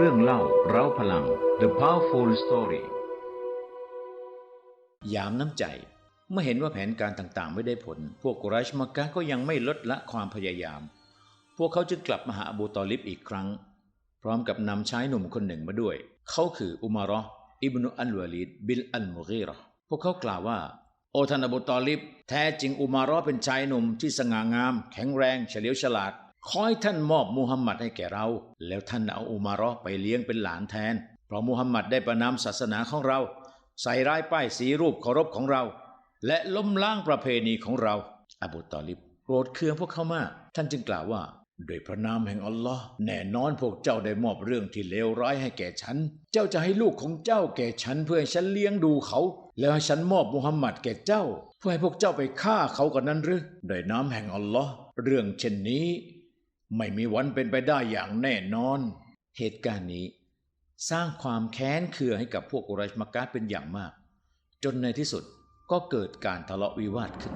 เรื่องเล่าเราพลัง The Powerful Story ยามน้ำใจ เมื่อเห็นว่าแผนการต่างๆ ไม่ได้ผล พวกกุไรชมักกะก็ยังไม่ลดละความพยายาม พวกเขาจึงกลับมาหาอบูตอลิบอีกครั้ง พร้อมกับนำชายหนุ่มคนหนึ่งมาด้วย เขาคืออุมารออิบนุอัลวาลิดบิลอัลมุกีร์พวกเขากล่าวว่า โอท่านอบูตอลิบแท้จริงอุมารอเป็นชายหนุ่มที่สง่างาม แข็งแรงเฉลียวฉลาด ขอให้ท่านมอบมูฮัมหมัดให้แก่เรา แล้วท่านเอาอุมารอห์ไปเลี้ยงเป็นหลานแทน เพราะมูฮัมหมัดได้ประนามศาสนาของเรา ใส่ร้ายป้ายสีรูปเคารพของเรา และล้มล้างประเพณีของเรา อบูตอลิบโกรธเคืองพวกเขามาก ท่านจึงกล่าวว่าโดยพระนามแห่งอัลลอฮ์แน่นอนพวกเจ้าได้มอบเรื่องที่เลวร้ายให้แก่ฉัน เจ้าจะให้ลูกของเจ้าแก่ฉันเพื่อให้ฉันเลี้ยงดูเขา แล้วให้ฉันมอบมุฮัมมัดแก่เจ้า เพื่อให้พวกเจ้าไปฆ่าเขากันนั้นหรือโดยน้ำแห่งอัลลอฮ์เรื่องเช่นนี้ ไม่มีวันเป็นไปได้อย่างแน่นอน เหตุการณ์นี้ สร้างความแค้นเคืองให้กับพวกกุไรชมกกะเป็นอย่างมาก จนในที่สุดก็เกิดการทะเลาะวิวาทขึ้น